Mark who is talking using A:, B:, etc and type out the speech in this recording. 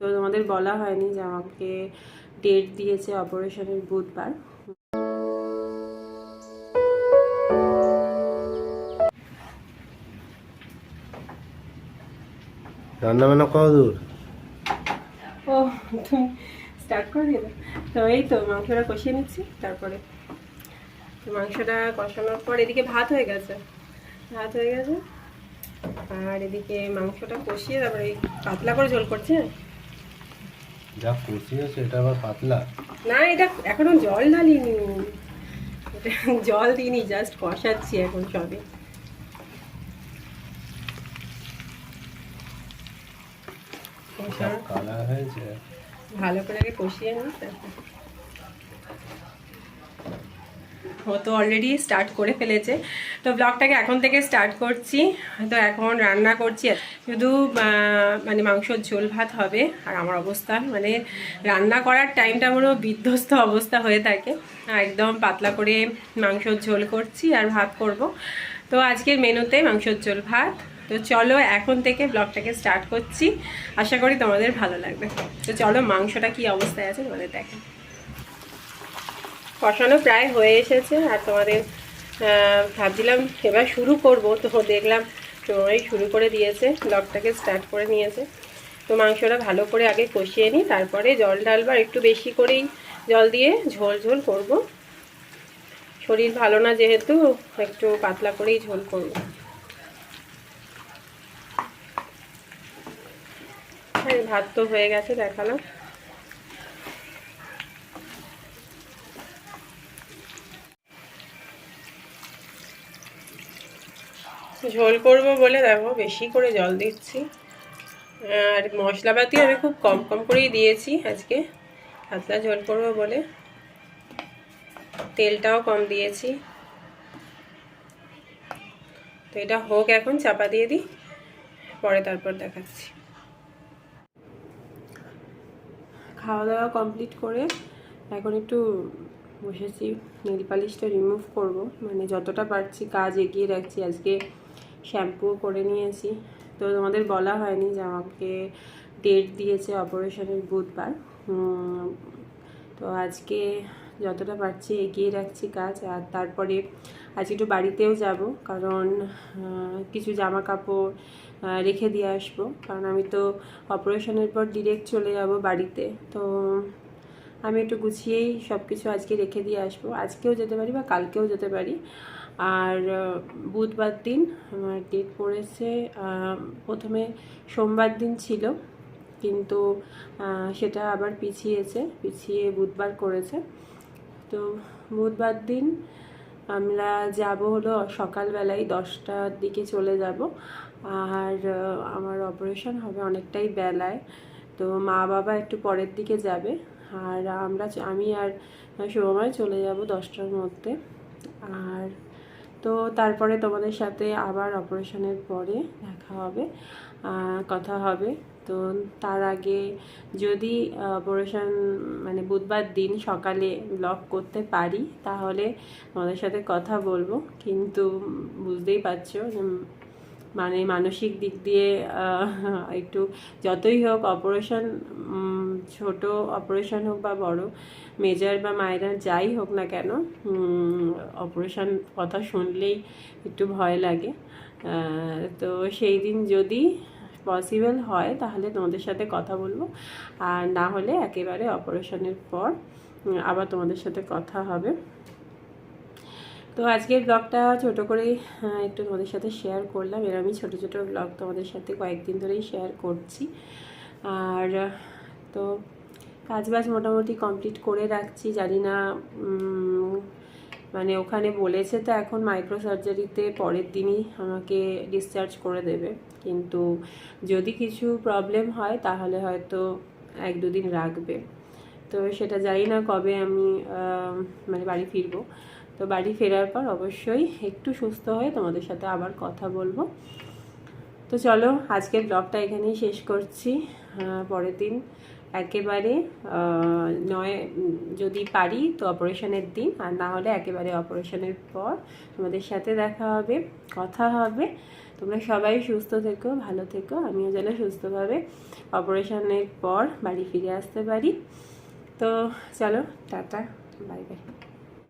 A: তো তোমাদের বলা হয়নি যে আমাকে ডেট দিয়েছে অপারেশনের বুধবার।
B: রান্না বান্না কত দূর?
A: ও তুমি স্টার্ট করে দিলে। তো এই তো মাংসটা কষিয়ে নিচ্ছি তারপরে মাংসটা কষানোর পর এদিকে ভাত হয়ে গেছে। ভাত হয়ে গেছে আর এদিকে মাংসটা কষিয়ে তারপরে পাতলা করে ঝোল করছে
B: যা কষিয়েছে এটা আবার পাতলা।
A: না এটা এখনও জল ঢালিনি। এটা জল দিইনি জাস্ট কষাচ্ছি এখন সবে। ভালো করে আগে কষিয়ে নিই তারপর ও তো অলরেডি স্টার্ট করে ফেলেছে। তো ব্লগটাকে এখন থেকে স্টার্ট করছি। তো এখন রান্না করছি। শুধু মানে মাংসর ঝোল ভাত হবে আর আমার অবস্থা। মানে রান্না করার টাইমটা পুরো বিধ্বস্ত অবস্থা হয়ে থাকে। একদম পাতলা করে মাংসর ঝোল করছি আর ভাত করব। তো আজকের মেনুতে মাংসর ঝোল ভাত। তো চলো এখন থেকে ব্লগটাকে স্টার্ট করছি। আশা করি তোমাদের ভালো লাগবে। তো চলো মাংসটা কি অবস্থায় আছে তোমাদের দেখেন কষানো প্রায় হয়ে এসেছে আর তোমাদের ভাবছিলাম এবার শুরু করব। তো দেখলাম তোমারই শুরু করে দিয়েছে ব্লগটাকে স্টার্ট করে নিয়েছে। তো মাংসটা ভালো করে আগে কষিয়ে নিই, তারপরে জল ঢালবো আর একটু বেশি করেই জল দিয়ে ঝোল ঝোল করব। শরীর ভালো না যেহেতু, একটু পাতলা করেই ঝোল করব। ভাত তো হয়ে গেছে দেখালাম। ঝোল করব বলে দেখো, বেশি করে জল দিচ্ছি। আর মশলাপাতি আমি খুব কম কম করেই দিয়েছি আজকে। পাতলা ঝোল করব বলে। তেলটাও কম দিয়েছি। তো এটা হোক এখন, চাপা দিয়ে দিই। পরে তারপর দেখাচ্ছি। খাওয়া দাওয়া কমপ্লিট করে এখন একটু বসেছি নেল পালিশটা রিমুভ করব। মানে যতটা পারছি কাজ এগিয়ে রাখছি। আজকে শ্যাম্পু করে নিয়েছি। তো তোমাদের বলা হয়নি যে আমাকে ডেট দিয়েছে অপারেশনের বুধবার। তো আজকে যতটা পারছি এগিয়ে রাখছি কাজ। আর তারপরে আজকে একটু বাড়িতেও যাব, কারণ কিছু জামা কাপড় রেখে দিয়ে আসব। কারণ আমি তো অপারেশনের পর ডিরেক্ট চলে যাব বাড়িতে। তো আমি একটু গুছিয়েই সব কিছু আজকে রেখে দিয়ে আসব। আজকেও যেতে পারি বা কালকেও যেতে পারি। আর বুধবার দিন আমার ডেট পড়েছে প্রথমে সোমবার দিন ছিল, কিন্তু সেটা আবার পিছিয়েছে, পিছিয়ে বুধবার করেছে। তো বুধবার দিন আমরা যাব হলো সকালবেলায় দশটার দিকে চলে যাব। আর আমার অপারেশন হবে অনেকটাই বেলায়। তো মা বাবা একটু পরের দিকে যাবে। আর আমরা আমি আর সময় চলে যাব দশটার মধ্যে। আর তো তারপরে তোমাদের সাথে আবার অপারেশনের পরে দেখা হবে কথা হবে। তো তার আগে যদি অপারেশন মানে বুধবার দিন সকালে ব্লগ করতে পারি, তাহলে তোমাদের সাথে কথা বলব। কিন্তু বুঝতেই পারছ মানে মানসিক দিক দিয়ে একটু যতই হোক অপারেশন ছোট অপারেশন হোক বা বড় মেজার বা মাইনার যাই হোক না কেন অপারেশন কথা শুনলেই একটু ভয় লাগে। তো সেই দিন যদি পসিবল হয় তাহলে তোমাদের সাথে কথা বলব। আর না হলে একেবারে অপারেশনের পর আবার তোমাদের সাথে কথা হবে। তো আজকের ব্লগটা ছোট করেই একটু তোমাদের সাথে শেয়ার করলাম। এরমই ছোট ছোট ব্লগ তোমাদের সাথে কয়েকদিন ধরেই শেয়ার করছি। আর তো কাজবাজ মোটামুটি কমপ্লিট করে রাখছি, জানি না মানে ওখানে বলেছে তো এখন মাইক্রো সার্জারিতে পরের দিনই আমাকে ডিসচার্জ করে দেবে। কিন্তু যদি কিছু প্রবলেম হয়, তাহলে হয়তো এক দুদিন রাখবে। তো সেটা জানি না কবে আমি মানে বাড়ি ফিরবো। তো বাড়ি ফেরার পর অবশ্যই একটু সুস্থ হয়ে তোমাদের সাথে আবার কথা বলব। তো চলো, আজকের ব্লগটা এখানেই শেষ করছি। পরের দিন একেবারে নয়, যদি পারি তো অপারেশনের দিন। আর না হলে একেবারে অপারেশনের পর তোমাদের সাথে দেখা হবে, কথা হবে। তোমরা সবাই সুস্থ থেকো, ভালো থেকো। আমিও যেন সুস্থভাবে অপারেশনের পর বাড়ি ফিরে আসতে পারি। তো চলো, টাটা, বাই বাই।